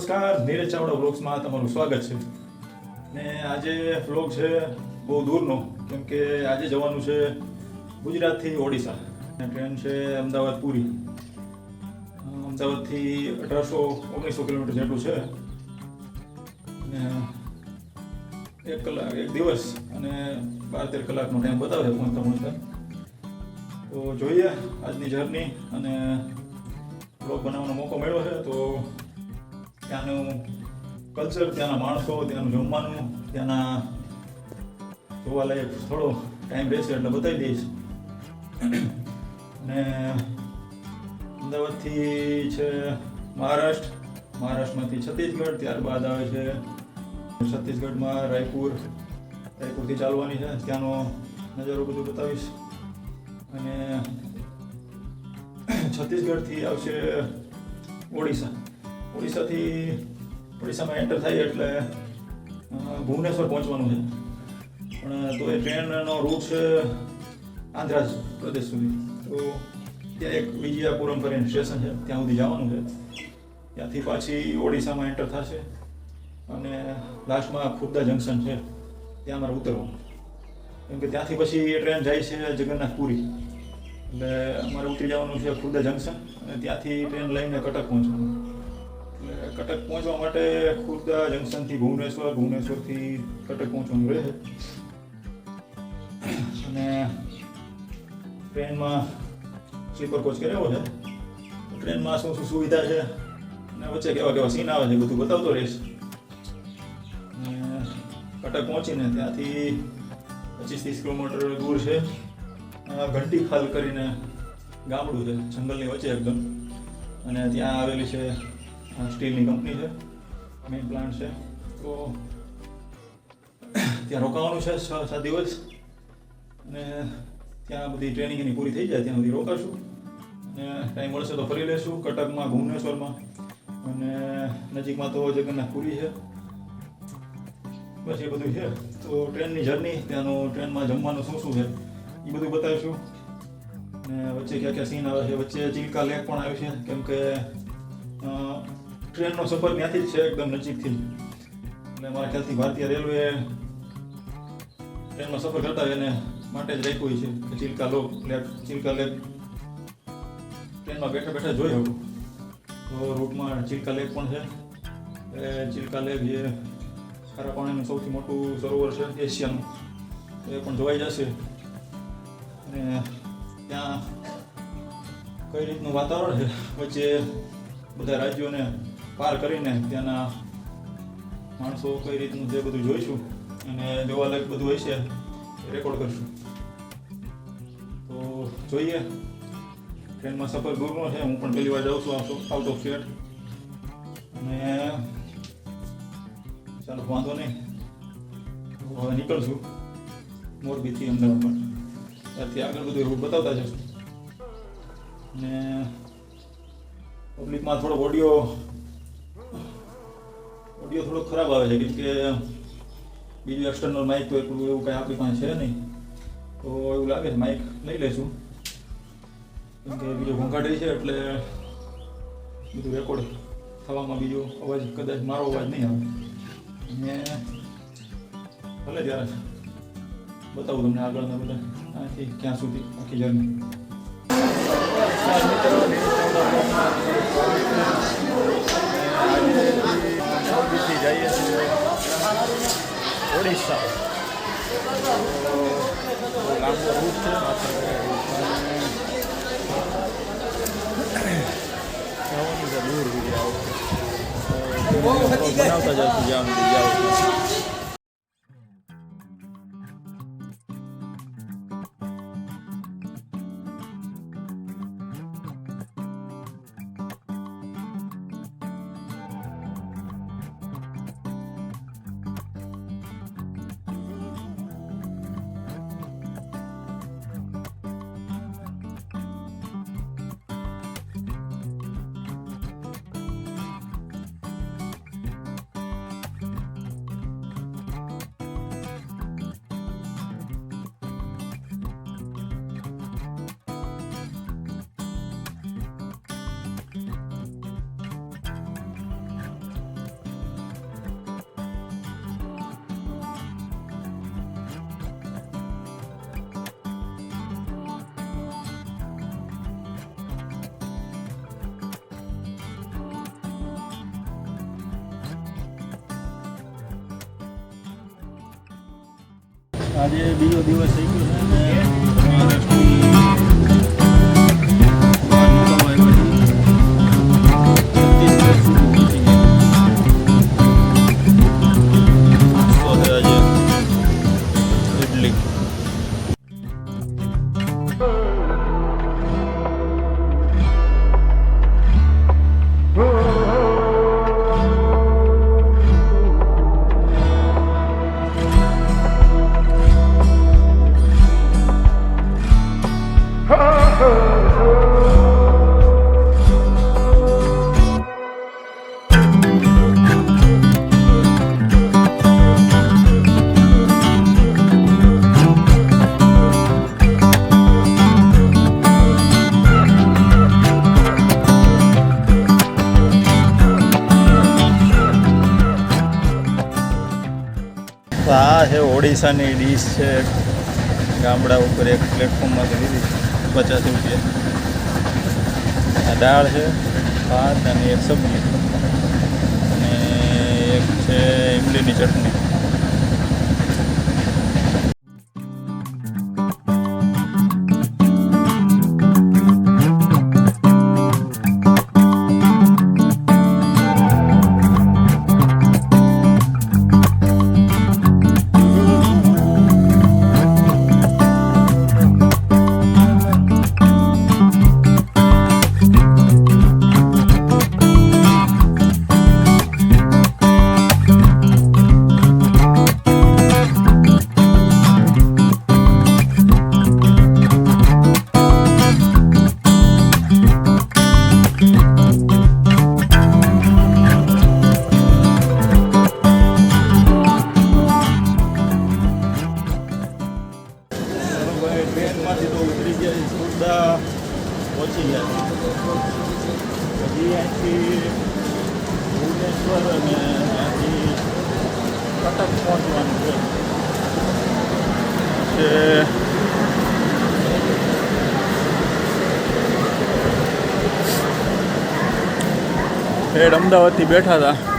નમસ્કાર, નીરજ ચાવડા વ્લોગ્સમાં તમારું સ્વાગત છે. ને આજે વ્લોગ છે બહુ દૂરનો, કેમ કે આજે જવાનું છે ગુજરાતથી ઓડિશા. ટ્રેન છે અમદાવાદ પુરી. અમદાવાદથી અઢારસો, ઓગણીસો કિલોમીટર જેટલું છે. ને એક કલાક, એક દિવસ અને બાર તેર કલાકનો ટાઈમ બતાવે પહોંચતા પહોંચતા તો જોઈએ આજની જર્ની અને બ્લોગ બનાવવાનો મોકો મળ્યો છે, તો ત્યાંનું કલ્ચર ત્યાંના માણસો, ત્યાંનું જમવાનું, ત્યાંના જોવાલાયક થોડો ટાઈમ રહેશે એટલે બતાવી દઈશ. અને અમદાવાદથી છે મહારાષ્ટ્ર. મહારાષ્ટ્રમાંથી છત્તીસગઢ, ત્યારબાદ આવે છે છત્તીસગઢમાં રાયપુર. રાયપુરથી ચાલવાની છે, ત્યાંનો નજારો બધું બતાવીશ. અને છત્તીસગઢથી આવશે ઓડિશા. ઓડિશાથી ઓડિશામાં એન્ટર થાય એટલે ભુવનેશ્વર પહોંચવાનું છે. પણ, તો એ ટ્રેનનો રૂટ છે આંધ્રા પ્રદેશ સુધી. તો ત્યાં એક વિજયાપુરમ કરીને સ્ટેશન છે. ત્યાં સુધી જવાનું છે. ત્યાંથી પાછી ઓડિશામાં એન્ટર થશે અને લાસ્ટમાં ખુર્દા જંકશન છે. ત્યાં મારે ઉતરવાનું. કેમ કે ત્યાંથી પછી એ ટ્રેન જાય છે જગન્નાથપુરી. એટલે અમારે ઉતરી જવાનું છે ખુર્દા જંકશન અને ત્યાંથી ટ્રેન લઈને કટક પહોંચવાનું. કટક પહોંચવા માટે ખુર્દા જંકશનથી ભુવનેશ્વર, ભુવનેશ્વરથી કટક પહોંચવાનું રહે અને ટ્રેનમાં સ્લીપર કોચ કર્યો છે. ટ્રેનમાં શું શું સુવિધા છે? અને વચ્ચે કેવા કેવા સીન આવે છે બધું બતાવતો રહીશ. કટક પહોંચીને ત્યાંથી પચીસ ત્રીસ કિલોમીટર દૂર છે. ઘંટી ખાલ કરીને ગામડું છે, જંગલની વચ્ચે એકદમ. અને ત્યાં આવેલી છે સ્ટીલની કંપની છે. મેઇન પ્લાન્ટ છે. તો ત્યાં રોકાવાનું છે છ સાત દિવસ. અને ત્યાં બધી ટ્રેનિંગ એની પૂરી થઈ જાય, ત્યાં સુધી રોકાશું. અને ટાઈમ મળશે તો ફરી લેશું, કટકમાં, ભુવનેશ્વરમાં. અને નજીકમાં તો જગન્નાથપુરી છે. બસ એ બધું છે. તો ટ્રેનની જર્ની ત્યાંનું ટ્રેનમાં જમવાનું શું શું છે, એ બધું બતાવીશું. અને વચ્ચે ક્યાં ક્યાં સીન આવે છે, વચ્ચે ચિલ્કા લેક પણ આવ્યું છે. કેમ કે ટ્રેનનો સફર ત્યાંથી જ છે, એકદમ નજીકથી. અને મારા ખ્યાલથી ભારતીય રેલવે ટ્રેનમાં સફર કરતા હોય એને માટે જ રાખ્યું છે. ચિલ્કા લો લેક, ચિલ્કા લેક. ટ્રેનમાં બેઠા બેઠા જોઈ શકું તો રૂટમાં ચિલ્કા લેક પણ છે. એ ચિલકા લેક જે ખારા પાણીનું સૌથી મોટું સરોવર છે, એશિયાનું. એ પણ જોવાઈ જશે. અને ત્યાં કઈ રીતનું વાતાવરણ છે? વચ્ચે બધા રાજ્યોને પાર કરીને ત્યાંના માણસો કઈ રીતનું જે બધું જોઈશું અને જોવાલાયક બધું છે રેકોર્ડ કરશું. તો જોઈએ. ટ્રેનમાં સફર દૂરનો છે, હું પણ પહેલી વાર જાઉં છું આઉટ ઓફ સ્ટેટ અને ચાલો, વાંધો નહીં. હવે નીકળશું મોરબીથી અમદાવાદ માટે ત્યાંથી આગળ બધું રૂટ બતાવતા જશું. અને પબ્લિકમાં થોડો ઓડિયો ઓડિયો થોડો ખરાબ આવે છે, કેમ કે બીજું એક્સટર્નલ માઇક તો એટલું એવું કાંઈ આપણી પાસે છે નહીં. તો એવું લાગે છે માઇક લઈ લઈશું. કેમ કે બીજો ઘોંઘાટ છે, એટલે બધું રેકોર્ડ થવામાં બીજો અવાજ, કદાચ મારો અવાજ નહીં આવે. અને ભલે ત્યારે બતાવું તમને આગળના બધા અહીંથી ક્યાં સુધી આખી જર્ની જઈએ છીએ ઓડિશા. લાંબો રૂટ છે જવાનું દૂર સુધી આવું. બનાવતા જશું જ્યાં સુધી જાવ આજે બીજો દિવસ થઈ ગયો છે અને છે, ઓડિશાની ડીશ છે. ગામડા ઉપર એક પ્લેટફોર્મમાંથી લીધી પચાસ રૂપિયા. આ દાળ છે, ભાત અને એક સબ્જી. અને એક છે ઇમલીની ચટણી. પહોંચી ગયા છે. હજી અહીંથી ભુવનેશ્વર અને અહીંથી કટક પહોંચવાનું છે. હેડ અમદાવાદથી બેઠા હતા.